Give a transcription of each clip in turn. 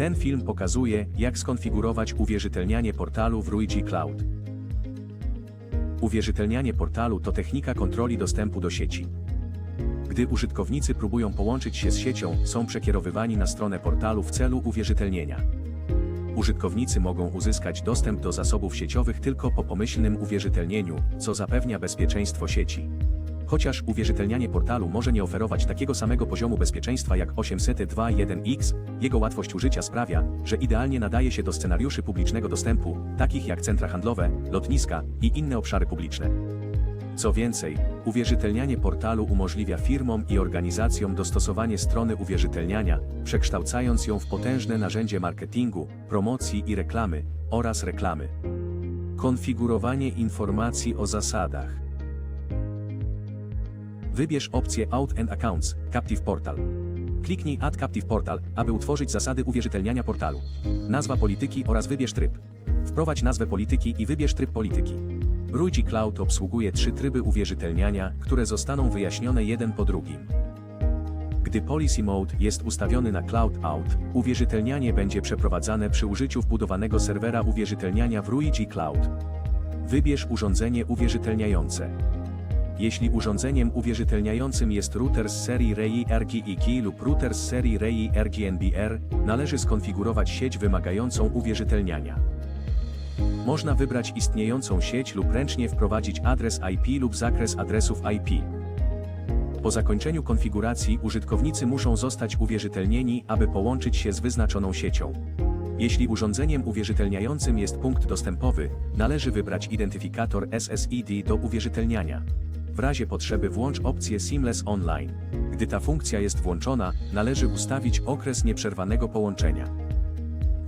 Ten film pokazuje, jak skonfigurować uwierzytelnianie portalu w Ruigi Cloud. Uwierzytelnianie portalu to technika kontroli dostępu do sieci. Gdy użytkownicy próbują połączyć się z siecią, są przekierowywani na stronę portalu w celu uwierzytelnienia. Użytkownicy mogą uzyskać dostęp do zasobów sieciowych tylko po pomyślnym uwierzytelnieniu, co zapewnia bezpieczeństwo sieci. Chociaż uwierzytelnianie portalu może nie oferować takiego samego poziomu bezpieczeństwa jak 802.1x, jego łatwość użycia sprawia, że idealnie nadaje się do scenariuszy publicznego dostępu, takich jak centra handlowe, lotniska i inne obszary publiczne. Co więcej, uwierzytelnianie portalu umożliwia firmom i organizacjom dostosowanie strony uwierzytelniania, przekształcając ją w potężne narzędzie marketingu, promocji i reklamy oraz reklamy. Konfigurowanie informacji o zasadach. Wybierz opcję Out and Accounts, Captive Portal. Kliknij Add Captive Portal, aby utworzyć zasady uwierzytelniania portalu. Nazwa polityki oraz wybierz tryb. Wprowadź nazwę polityki i wybierz tryb polityki. Ruigi Cloud obsługuje trzy tryby uwierzytelniania, które zostaną wyjaśnione jeden po drugim. Gdy Policy Mode jest ustawiony na Cloud Out, uwierzytelnianie będzie przeprowadzane przy użyciu wbudowanego serwera uwierzytelniania w Ruigi Cloud. Wybierz urządzenie uwierzytelniające. Jeśli urządzeniem uwierzytelniającym jest router z serii REI RGIK lub router z serii REI RGNBR, należy skonfigurować sieć wymagającą uwierzytelniania. Można wybrać istniejącą sieć lub ręcznie wprowadzić adres IP lub zakres adresów IP. Po zakończeniu konfiguracji użytkownicy muszą zostać uwierzytelnieni, aby połączyć się z wyznaczoną siecią. Jeśli urządzeniem uwierzytelniającym jest punkt dostępowy, należy wybrać identyfikator SSID do uwierzytelniania. W razie potrzeby włącz opcję Seamless Online. Gdy ta funkcja jest włączona, należy ustawić okres nieprzerwanego połączenia.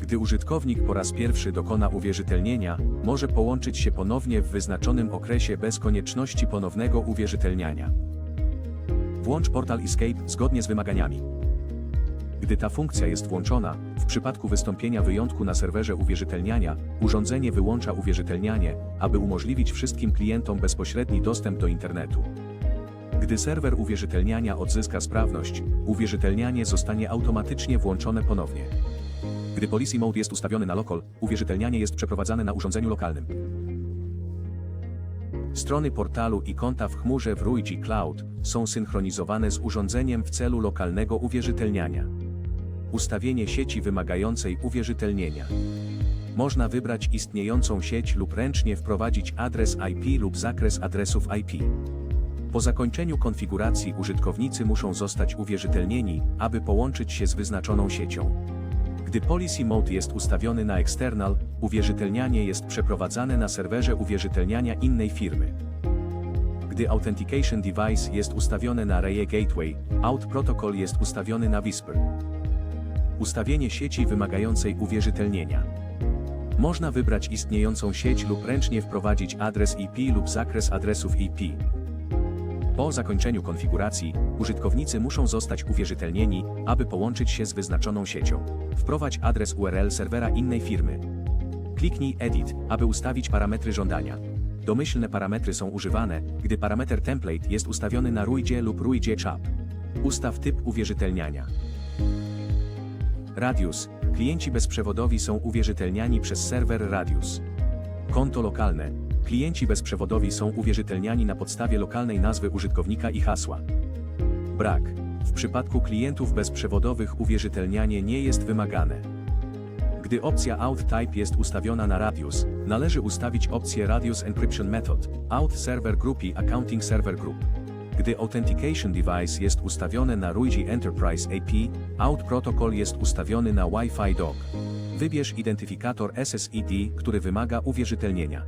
Gdy użytkownik po raz pierwszy dokona uwierzytelnienia, może połączyć się ponownie w wyznaczonym okresie bez konieczności ponownego uwierzytelniania. Włącz portal Escape zgodnie z wymaganiami. Gdy ta funkcja jest włączona, w przypadku wystąpienia wyjątku na serwerze uwierzytelniania, urządzenie wyłącza uwierzytelnianie, aby umożliwić wszystkim klientom bezpośredni dostęp do internetu. Gdy serwer uwierzytelniania odzyska sprawność, uwierzytelnianie zostanie automatycznie włączone ponownie. Gdy Policy Mode jest ustawiony na local, uwierzytelnianie jest przeprowadzane na urządzeniu lokalnym. Strony portalu i konta w chmurze w Ruigi Cloud są synchronizowane z urządzeniem w celu lokalnego uwierzytelniania. Ustawienie sieci wymagającej uwierzytelnienia. Można wybrać istniejącą sieć lub ręcznie wprowadzić adres IP lub zakres adresów IP. Po zakończeniu konfiguracji użytkownicy muszą zostać uwierzytelnieni, aby połączyć się z wyznaczoną siecią. Gdy Policy Mode jest ustawiony na External, uwierzytelnianie jest przeprowadzane na serwerze uwierzytelniania innej firmy. Gdy Authentication Device jest ustawione na REE Gateway, Out Protocol jest ustawiony na Whisper. Ustawienie sieci wymagającej uwierzytelnienia. Można wybrać istniejącą sieć lub ręcznie wprowadzić adres IP lub zakres adresów IP. Po zakończeniu konfiguracji, użytkownicy muszą zostać uwierzytelnieni, aby połączyć się z wyznaczoną siecią. Wprowadź adres URL serwera innej firmy. Kliknij Edit, aby ustawić parametry żądania. Domyślne parametry są używane, gdy parameter template jest ustawiony na Ruidzie lub Ruidzie Chap. Ustaw typ uwierzytelniania. Radius. Klienci bezprzewodowi są uwierzytelniani przez serwer Radius. Konto lokalne. Klienci bezprzewodowi są uwierzytelniani na podstawie lokalnej nazwy użytkownika i hasła. Brak. W przypadku klientów bezprzewodowych uwierzytelnianie nie jest wymagane. Gdy opcja Out Type jest ustawiona na Radius, należy ustawić opcję Radius Encryption Method, Out Server Group i Accounting Server Group. Gdy Authentication Device jest ustawione na Ruigi Enterprise AP, Out Protocol jest ustawiony na Wi-Fi Dock. Wybierz identyfikator SSID, który wymaga uwierzytelnienia.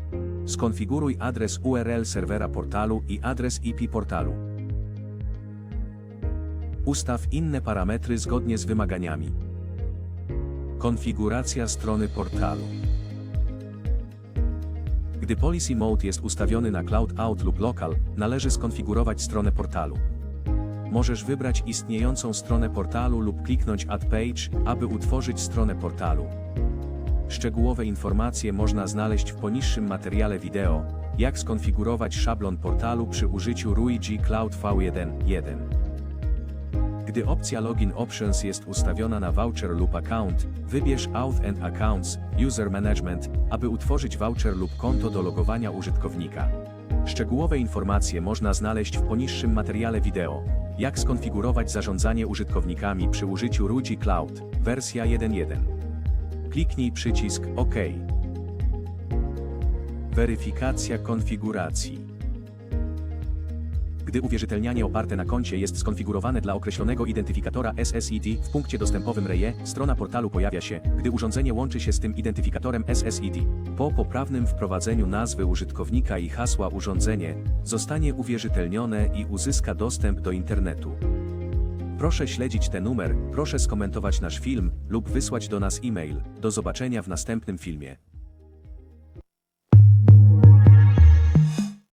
Skonfiguruj adres URL serwera portalu i adres IP portalu. Ustaw inne parametry zgodnie z wymaganiami. Konfiguracja strony portalu. Gdy Policy Mode jest ustawiony na Cloud Out lub Local, należy skonfigurować stronę portalu. Możesz wybrać istniejącą stronę portalu lub kliknąć Add Page, aby utworzyć stronę portalu. Szczegółowe informacje można znaleźć w poniższym materiale wideo, jak skonfigurować szablon portalu przy użyciu Ruigi Cloud V1.1. Gdy opcja Login Options jest ustawiona na voucher lub account, wybierz Auth and Accounts User Management, aby utworzyć voucher lub konto do logowania użytkownika. Szczegółowe informacje można znaleźć w poniższym materiale wideo. Jak skonfigurować zarządzanie użytkownikami przy użyciu Ruji Cloud, wersja 1.1. Kliknij przycisk OK. Weryfikacja konfiguracji. Gdy uwierzytelnianie oparte na koncie jest skonfigurowane dla określonego identyfikatora SSID w punkcie dostępowym REJE, strona portalu pojawia się, gdy urządzenie łączy się z tym identyfikatorem SSID. Po poprawnym wprowadzeniu nazwy użytkownika i hasła urządzenie zostanie uwierzytelnione i uzyska dostęp do internetu. Proszę śledzić ten numer, proszę skomentować nasz film lub wysłać do nas e-mail. Do zobaczenia w następnym filmie.